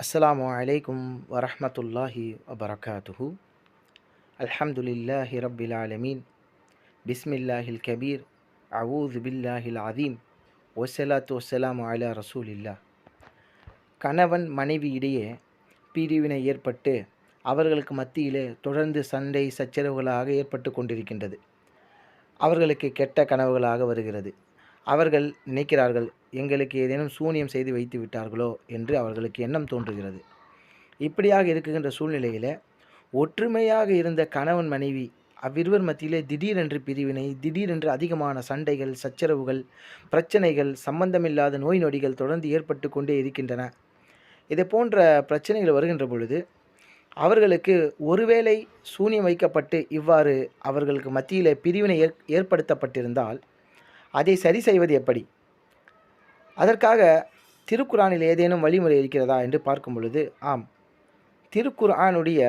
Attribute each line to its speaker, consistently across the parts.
Speaker 1: அஸ்லாம் அலைக்கும் வரஹ்மத்துல்லாஹி வபரகாத்துஹு. அல்ஹம்துலில்லாஹி ரப்பில் ஆலமீன். பிஸ்மில்லாஹில் கபீர். அவூது பில்லாஹில் அதீம் ஒசலாத்து ஒசலாம் அலா ரசூலில்லா கணவன் மனைவியிடையே பிரிவினை ஏற்பட்டு அவர்களுக்கு மத்தியிலே தொடர்ந்து சண்டை சச்சரவுகளாக ஏற்பட்டு கொண்டிருக்கின்றது. அவர்களுக்கு கெட்ட கனவுகளாக வருகிறது. அவர்கள் நினைக்கிறார்கள் எங்களுக்கு ஏதேனும் சூனியம் செய்து வைத்து விட்டார்களோ என்று அவர்களுக்கு எண்ணம் தோன்றுகிறது. இப்படியாக இருக்குகின்ற சூழ்நிலையில் ஒற்றுமையாக இருந்த கணவன் மனைவி அவ்விருவர் மத்தியிலே திடீரென்று பிரிவினை திடீரென்று அதிகமான சண்டைகள் சச்சரவுகள் பிரச்சனைகள் சம்பந்தமில்லாத நோய் நொடிகள் தொடர்ந்து ஏற்பட்டு கொண்டே இருக்கின்றன. இதை போன்ற பிரச்சனைகள் வருகின்ற பொழுது அவர்களுக்கு ஒருவேளை சூனியம் வைக்கப்பட்டு இவ்வாறு அவர்களுக்கு மத்தியில் பிரிவினை ஏற் ஏற்படுத்தப்பட்டிருந்தால் அதை சரி செய்வது எப்படி? அதற்காக திருக்குறானில் ஏதேனும் வழிமுறை இருக்கிறதா என்று பார்க்கும் பொழுது ஆம். திருக்குர்ஆனுடைய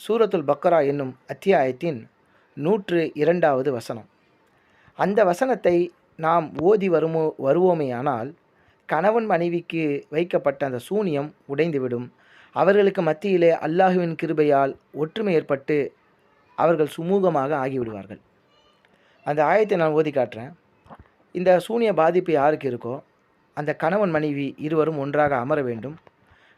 Speaker 1: சூரத்துல் பக்கரா என்னும் அத்தியாயத்தின் நூற்று இரண்டாவது வசனம். அந்த வசனத்தை நாம் ஓதி வருமோ வருவோமேயானால் கணவன் மனைவிக்கு வைக்கப்பட்ட அந்த சூனியம் உடைந்துவிடும். அவர்களுக்கு மத்தியிலே அல்லாஹுவின் கிருபையால் ஒற்றுமை ஏற்பட்டு அவர்கள் சுமூகமாக ஆகிவிடுவார்கள். அந்த ஆயத்தை நான் ஓதி காட்டுறேன். இந்த சூனிய பாதிப்பு யாருக்கு இருக்கோ அந்த கணவன் மனைவி இருவரும் ஒன்றாக அமர வேண்டும்.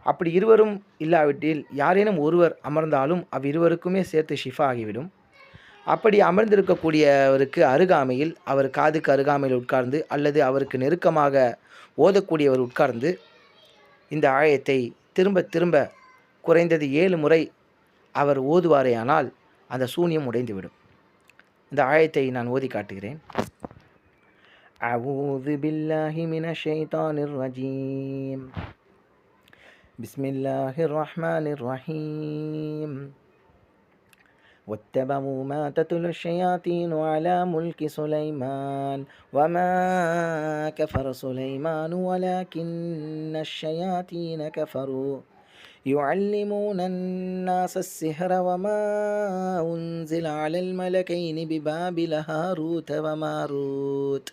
Speaker 1: அப்படி இருவரும் இல்லாவிட்டில் யாரேனும் ஒருவர் அமர்ந்தாலும் அவ் இருவருக்குமே சேர்த்து ஷிஃபா ஆகிவிடும். அப்படி அமர்ந்திருக்கக்கூடியவருக்கு அருகாமையில் அவர் காதுக்கு அருகாமையில் உட்கார்ந்து அல்லது அவருக்கு நெருக்கமாக ஓதக்கூடியவர் உட்கார்ந்து இந்த ஆயத்தை திரும்ப திரும்ப குறைந்தது ஏழு முறை அவர் ஓதுவாரேயானால் அந்த சூனியம் உடைந்துவிடும். இந்த ஆயத்தை நான் ஓதி காட்டுகிறேன் أعوذ بالله من الشيطان الرجيم بسم الله الرحمن الرحيم واتبعوا ما تتلو الشياطين على ملك سليمان وما كفر سليمان ولكن الشياطين كفروا يعلمون الناس السحر وما أنزل على الملكين ببابل هاروت وماروت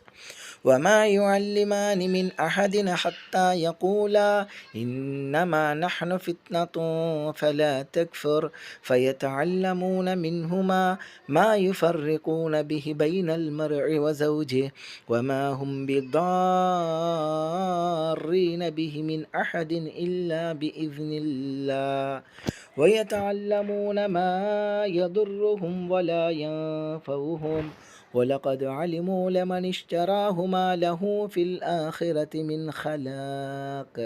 Speaker 1: وما يعلمان من أحد حتى يقولا إنما نحن فتنة فلا تكفر فيتعلمون منهما ما يفرقون به بين المرء وزوجه وما هم بضارين به من أحد إلا بإذن الله ويتعلمون ما يضرهم ولا ينفعهم ولقد علموا لمن اشتراه ما له في الآخرة من خلاق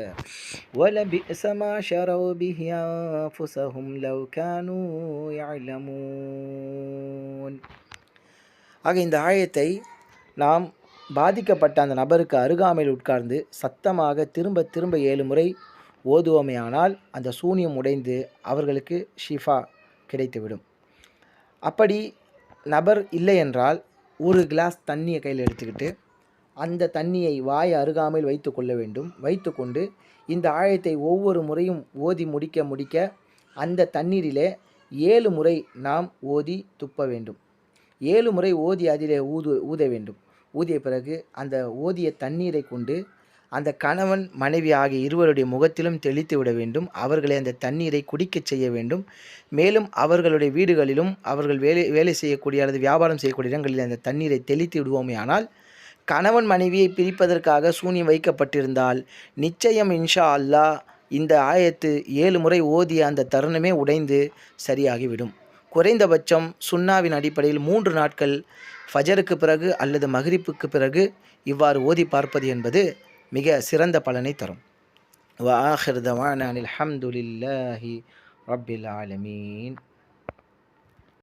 Speaker 1: ولبئس ما شروا به أنفسهم لو كانوا يعلمون ஆக இந்த ஆயத்தை நாம் பாதிக்கப்பட்ட அந்த நபருக்கு அருகாமையில் உட்கார்ந்து சத்தமாக திரும்ப திரும்ப ஏழு முறை ஓதுவோமேயானால் அந்த சூனியம் உடைந்து அவர்களுக்கு ஷிஃபா கிடைத்துவிடும். அப்படி நபர் இல்லை என்றால் ஒரு கிளாஸ் தண்ணியை கையில் எடுத்துக்கிட்டு அந்த தண்ணியை வாய் அருகாமையில் வைத்து கொள்ள வேண்டும். வைத்துக்கொண்டு இந்த ஆழத்தை ஒவ்வொரு முறையும் ஓதி முடிக்க முடிக்க அந்த தண்ணீரிலே ஏழு முறை நாம் ஓதி துப்ப வேண்டும். ஏழு முறை ஓதி அதிலே ஊது ஊத வேண்டும். ஊதிய பிறகு அந்த ஓதிய தண்ணீரை கொண்டு அந்த கணவன் மனைவி ஆகிய இருவருடைய முகத்திலும் தெளித்து விட வேண்டும். அவர்களை அந்த தண்ணீரை குடிக்கச் செய்ய வேண்டும். மேலும் அவர்களுடைய வீடுகளிலும் அவர்கள் வேலை வேலை செய்யக்கூடிய அல்லது வியாபாரம் செய்யக்கூடிய இடங்களில் அந்த தண்ணீரை தெளித்து விடுவோமே ஆனால் கணவன் மனைவியை பிரிப்பதற்காக சூனியம் வைக்கப்பட்டிருந்தால் நிச்சயம் இன்ஷா அல்லாஹ் இந்த ஆயத்து ஏழு முறை ஓதிய அந்த தருணமே உடைந்து சரியாகிவிடும். குறைந்தபட்சம் சுண்ணாவின் அடிப்படையில் மூன்று நாட்கள் ஃபஜருக்கு பிறகு அல்லது மகிரிப்புக்கு பிறகு இவ்வாறு ஓதி பார்ப்பது என்பது மிக சிறந்த பலனை தரும். வ ஆஹிர்தவான் அனில் ஹம்துலில்லாஹி ரப்பில் ஆலமீன்.